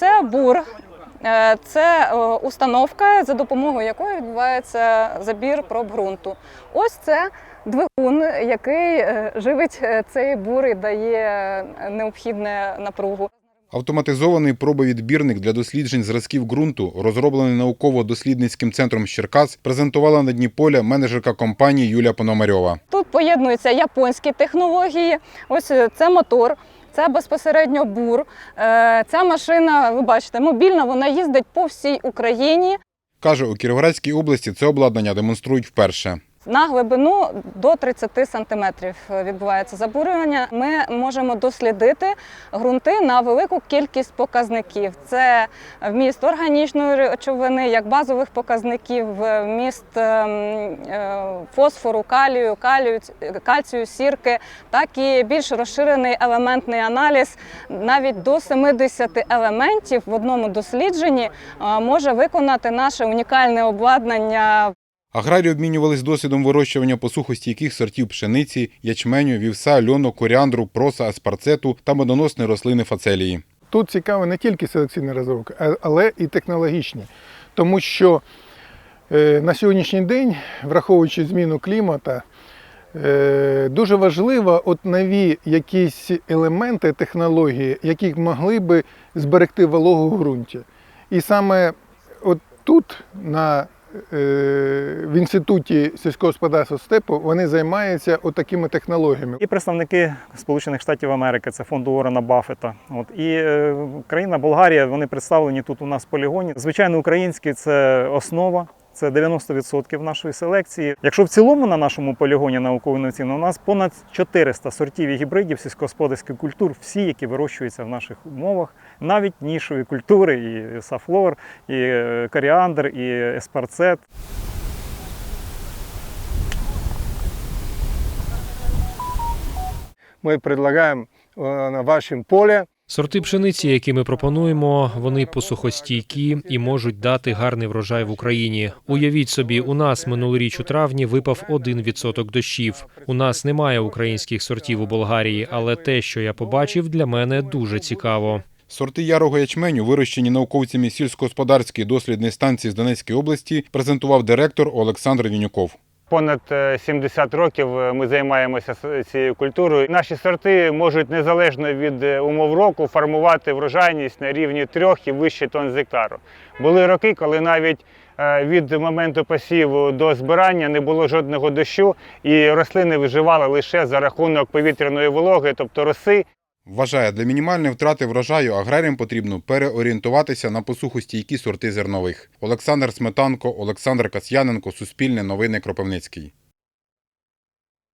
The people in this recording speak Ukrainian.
Це бур. Е, Це е, установка, за допомогою якої відбувається забір проб ґрунту. Ось це двигун, який е, живить цей бур і дає необхідне напругу. Автоматизований пробовідбірник для досліджень зразків ґрунту, розроблений науково-дослідницьким центром з Черкас, презентувала на дні поля менеджерка компанії Юлія Пономарьова. Тут поєднуються японські технології. Ось це мотор. Це безпосередньо бур. Е, Ця машина, ви бачите, мобільна, вона їздить по всій Україні. Каже, у Кіровоградській області це обладнання демонструють вперше. На глибину до 30 сантиметрів відбувається забурювання. Ми можемо дослідити ґрунти на велику кількість показників. Це вміст органічної речовини, як базових показників, вміст ем, е, фосфору, калію, калію, кальцію, сірки, так і більш розширений елементний аналіз. Навіть до 70 елементів в одному дослідженні е, може виконати наше унікальне обладнання Аграрії обмінювались досвідом вирощування посухостійких сортів пшениці, ячменю, вівса, льону, коріандру, проса, аспарцету та медоносної рослини фацелії. Тут цікаво не тільки селекційна розробка, але і технологічні. Тому що е, на сьогоднішній день, враховуючи зміну клімату, е, дуже важливо от нові якісь елементи технології, які могли би зберегти вологу в ґрунті. І саме от тут, на, в інституті сільського господарства степу, вони займаються отакими такими технологіями. І представники Сполучених Штатів Америки, це фонду Уоррена Баффета. От і е, країна Болгарія, вони представлені тут у нас в полігоні. Звичайно, український це основа. Це 90% нашої селекції. Якщо в цілому на нашому полігоні науково-інноваційному у нас понад 400 сортів і гібридів сільськогосподарських культур, всі, які вирощуються в наших умовах, навіть нішові культури, і сафлор, і е, коріандр, і еспарцет. мы предлагаем на вашем поле Сорти пшениці, які ми пропонуємо, вони посухостійкі і можуть дати гарний врожай в Україні. Уявіть собі, у нас минулоріч у травні випав 1% дощів. У нас немає українських сортів у Болгарії, але те, що я побачив, для мене дуже цікаво. Сорти ярого ячменю, вирощені науковцями сільськогосподарської дослідної станції з Донецької області, презентував директор Олександр Вінюков. Понад е, 70 років е, ми займаємося цією культурою. Наші сорти можуть незалежно від е, умов року формувати врожайність на рівні трьох і вище тонн з гектару. Були роки, коли навіть е, від моменту посіву до збирання не було жодного дощу, і рослини виживали лише за рахунок повітряної вологи, тобто роси. Вважає, для мінімальної втрати врожаю аграріям потрібно переорієнтуватися на посухостійкі сорти зернових. Олександр Сметанко, Олександр Касьяненко, Суспільне новини Кропивницький.